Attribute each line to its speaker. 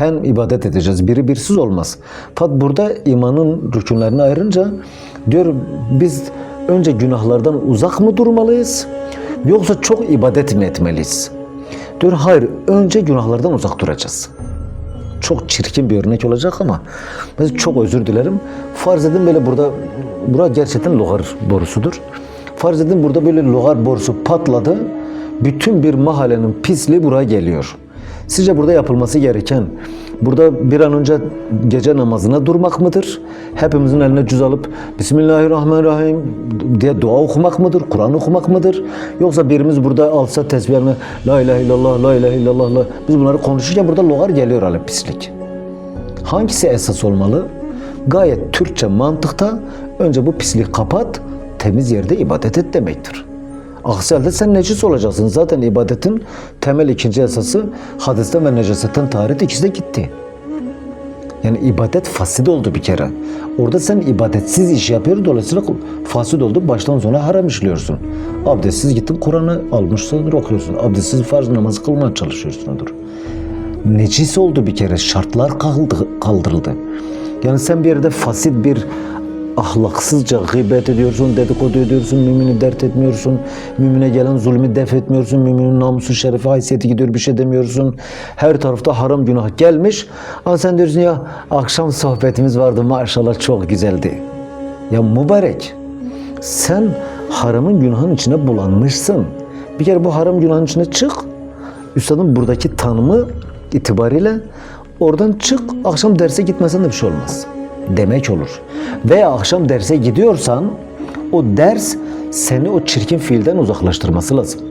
Speaker 1: hem ibadet edeceğiz. Biri birsiz olmaz. Fakat burada imanın rükünlerini ayırınca diyor biz önce günahlardan uzak mı durmalıyız yoksa çok ibadet mi etmeliyiz? Diyor hayır önce günahlardan uzak duracağız. Çok çirkin bir örnek olacak ama ben çok özür dilerim. Farz edin böyle burada, bura gerçekten logar borusudur. Farz edin burada böyle logar borusu patladı. Bütün bir mahallenin pisliği buraya geliyor. Sizce burada yapılması gereken burada bir an önce gece namazına durmak mıdır? Hepimizin eline cüz alıp Bismillahirrahmanirrahim diye dua okumak mıdır? Kur'an okumak mıdır? Yoksa birimiz burada alsa tesbihini La ilahe illallah, la ilahe illallah, la. biz bunları konuşurken burada logar geliyor hala pislik. Hangisi esas olmalı? Gayet Türkçe mantıkta önce bu pisliği kapat, temiz yerde ibadet et demektir. Aksi halde sen necis olacaksın. Zaten ibadetin temel ikinci esası hadisten ve necasetten taharet ikisi de gitti. Yani ibadet fasid oldu bir kere. Orada sen ibadetsiz iş yapıyorsun. Dolayısıyla fasid oldu. Baştan sona haram işliyorsun. Abdestsiz gittin Kur'an'ı almışsındır okuyorsun. Abdestsiz farz namazı kılmaya çalışıyorsundur. Necis oldu bir kere. Şartlar kaldı- kaldırıldı. Yani sen bir yerde fasid bir ahlaksızca gıybet ediyorsun, dedikodu ediyorsun, mümini dert etmiyorsun, mümine gelen zulmü def etmiyorsun, müminin namusu, şerefi, haysiyeti gidiyor bir şey demiyorsun. Her tarafta haram günah gelmiş. Ama sen diyorsun ya akşam sohbetimiz vardı maşallah çok güzeldi. Ya mübarek sen haramın günahın içine bulanmışsın. Bir kere bu haram günahın içine çık. Üstadın buradaki tanımı itibariyle oradan çık. Akşam derse gitmesen de bir şey olmaz. Demek olur. Veya akşam derse gidiyorsan o ders seni o çirkin fiilden uzaklaştırması lazım.